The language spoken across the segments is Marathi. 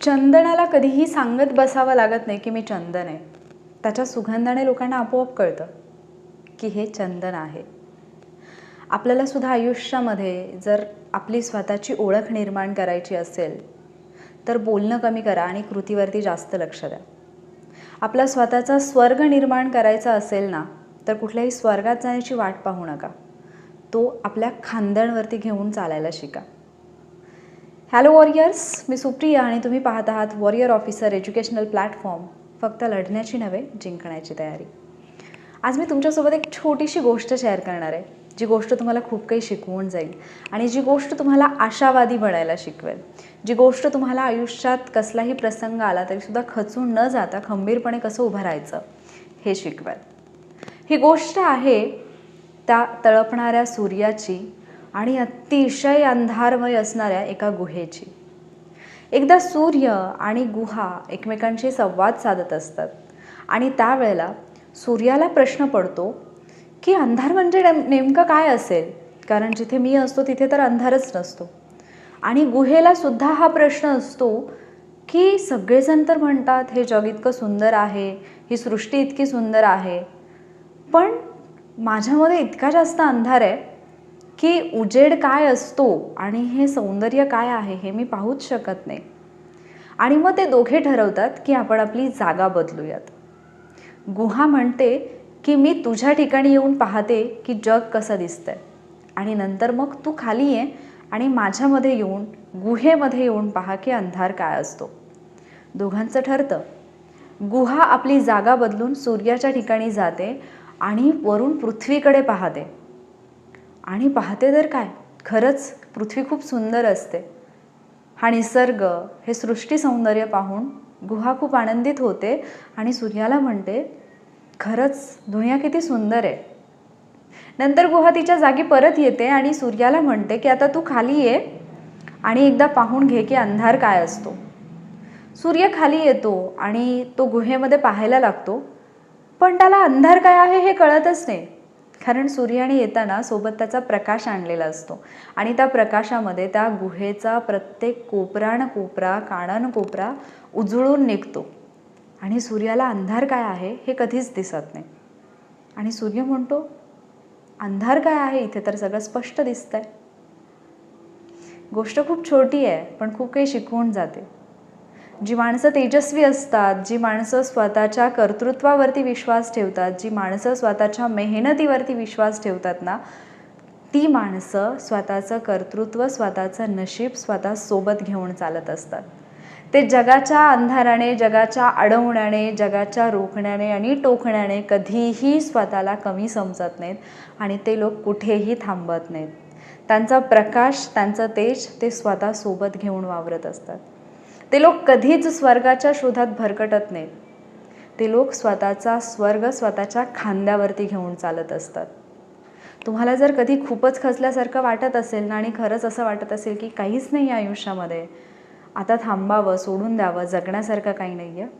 चंदनाला कधीही सांगत बसावं लागत नाही की मी चंदन आहे. त्याच्या सुगंधाने लोकांना आपोआप कळतं की हे चंदन आहे. आपल्याला सुद्धा आयुष्यामध्ये जर आपली स्वतःची ओळख निर्माण करायची असेल तर बोलणं कमी करा आणि कृतीवरती जास्त लक्ष द्या. आपला स्वतःचा स्वर्ग निर्माण करायचा असेल ना तर कुठल्याही स्वर्गात जाण्याची वाट पाहू नका. तो आपल्या खांद्यांवरती घेऊन चालायला शिका. हॅलो वॉरियर्स मी सुप्रिया आणि तुम्ही पाहत आहात वॉरियर ऑफिसर एज्युकेशनल प्लॅटफॉर्म फक्त लढण्याची नव्हे जिंकण्याची तयारी. आज मी तुमच्यासोबत एक छोटीशी गोष्ट शेअर करणार आहे जी गोष्ट तुम्हाला खूप काही शिकवून जाईल आणि जी गोष्ट तुम्हाला आशावादी बनायला शिकवेल. जी गोष्ट तुम्हाला आयुष्यात कसलाही प्रसंग आला तरीसुद्धा खचून न जाता खंबीरपणे कसं उभं राहायचं हे शिकवेल. ही गोष्ट आहे त्या तळपणाऱ्या सूर्याची आणि अतिशय अंधारमय असणाऱ्या एका गुहेची. एकदा सूर्य आणि गुहा एकमेकांशी संवाद साधत असतात आणि त्यावेळेला सूर्याला प्रश्न पडतो की अंधार म्हणजे नेम नेमकं काय असेल? कारण जिथे मी असतो तिथे तर अंधारच नसतो. आणि गुहेला सुद्धा हा प्रश्न असतो की सगळेजण तर म्हणतात हे जग इतकं सुंदर आहे ही सृष्टी इतकी सुंदर आहे. पण माझ्यामध्ये इतका जास्त अंधार आहे की उजेड काय असतो आणि हे सौंदर्य काय आहे हे मी पाहूच शकत नाही. आणि मग ते दोघे ठरवतात की आपण आपली जागा बदलूयात. गुहा म्हणते की मी तुझ्या ठिकाणी येऊन पाहते की जग कसं दिसतंय. आणि नंतर मग तू खाली ये आणि माझ्यामध्ये येऊन गुहेमध्ये येऊन पहा की अंधार काय असतो. दोघांचं ठरतं. गुहा आपली जागा बदलून सूर्याच्या ठिकाणी जाते आणि वरून पृथ्वीकडे पाहते. आणि पाहते तर काय? खरंच पृथ्वी खूप सुंदर असते. हा निसर्ग हे सृष्टी सौंदर्य पाहून गुहा खूप आनंदित होते आणि सूर्याला म्हणते खरंच दुनिया किती सुंदर आहे. नंतर गुहा तिच्या जागी परत येते आणि सूर्याला म्हणते की आता तू खाली ये आणि एकदा पाहून घे की अंधार काय असतो. सूर्य खाली येतो आणि तो गुहेमध्ये पाहायला लागतो. पण त्याला अंधार काय आहे हे कळतच नाही. कारण सूर्याने येताना सोबत त्याचा प्रकाश आणलेला असतो. आणि त्या प्रकाशामध्ये त्या गुहेचा प्रत्येक कोपरान कोपरा कानान कोपरा उजळून निघतो. आणि सूर्याला अंधार काय आहे हे कधीच दिसत नाही. आणि सूर्य म्हणतो अंधार काय आहे? इथे तर सगळं स्पष्ट दिसतंय. गोष्ट खूप छोटी आहे पण खूप काही शिकवून जाते. जी माणसं तेजस्वी असतात जी माणसं स्वतःच्या कर्तृत्वावरती विश्वास ठेवतात जी माणसं स्वतःच्या मेहनतीवरती विश्वास ठेवतात ना ती माणसं स्वतःचं कर्तृत्व स्वतःचं नशीब स्वतः सोबत घेऊन चालत असतात. ते जगाच्या अंधाराने जगाच्या अडवण्याने जगाच्या रोखण्याने आणि टोकण्याने कधीही स्वतःला कमी समजत नाहीत आणि ते लोक कुठेही थांबत नाहीत. त्यांचा प्रकाश त्यांचं तेज ते स्वतः सोबत घेऊन वावरत असतात. ते लोक कधीच स्वर्गाच्या शोधात भरकटत नाहीत. ते लोक स्वतःचा स्वर्ग स्वतःच्या खांद्यावरती घेऊन चालत असतात. तुम्हाला जर कधी खूपच खचल्यासारखं वाटत असेल ना आणि खरंच असं वाटत असेल की काहीच नाही आहे आयुष्यामध्ये आता थांबावं सोडून द्यावं जगण्यासारखं काही नाही आहे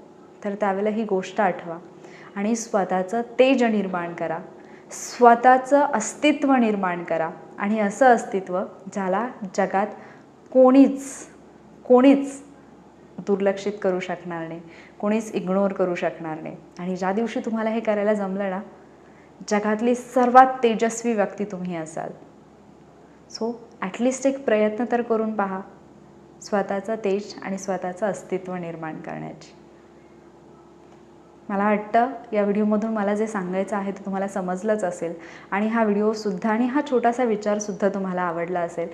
तर त्यावेळेला ही गोष्ट आठवा. आणि स्वतःचं तेज निर्माण करा. स्वतःचं अस्तित्व निर्माण करा. आणि असं अस्तित्व ज्याला जगात कोणीच कोणीच दुर्लक्षित करू शकणार नाही. कोणीच इग्नोर करू शकणार नाही. आणि ज्या दिवशी तुम्हाला हे करायला जमलं ना जगातली सर्वात तेजस्वी व्यक्ती तुम्ही असाल. सो ॲटलिस्ट एक प्रयत्न तर करून पहा. स्वतःचं तेज आणि स्वतःचं अस्तित्व निर्माण करण्याची. मला वाटतं या व्हिडिओमधून मला जे सांगायचं आहे ते तुम्हाला समजलंच असेल. आणि हा व्हिडिओसुद्धा आणि हा छोटासा विचारसुद्धा तुम्हाला आवडला असेल.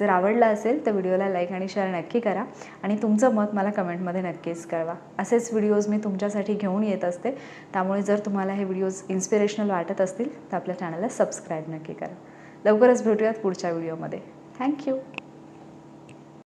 जर आवडला असेल तर व्हिडिओला लाईक आणि शेअर नक्की करा. आणि तुमचं मत मला कमेंटमध्ये नक्कीच कळवा. असेच व्हिडिओज मी तुमच्यासाठी घेऊन येत असते. त्यामुळे जर तुम्हाला हे व्हिडिओज इन्स्पिरेशनल वाटत असतील तर आपल्या चॅनलला सबस्क्राईब नक्की करा. लवकरच भेटूयात पुढच्या व्हिडिओमध्ये. थँक्यू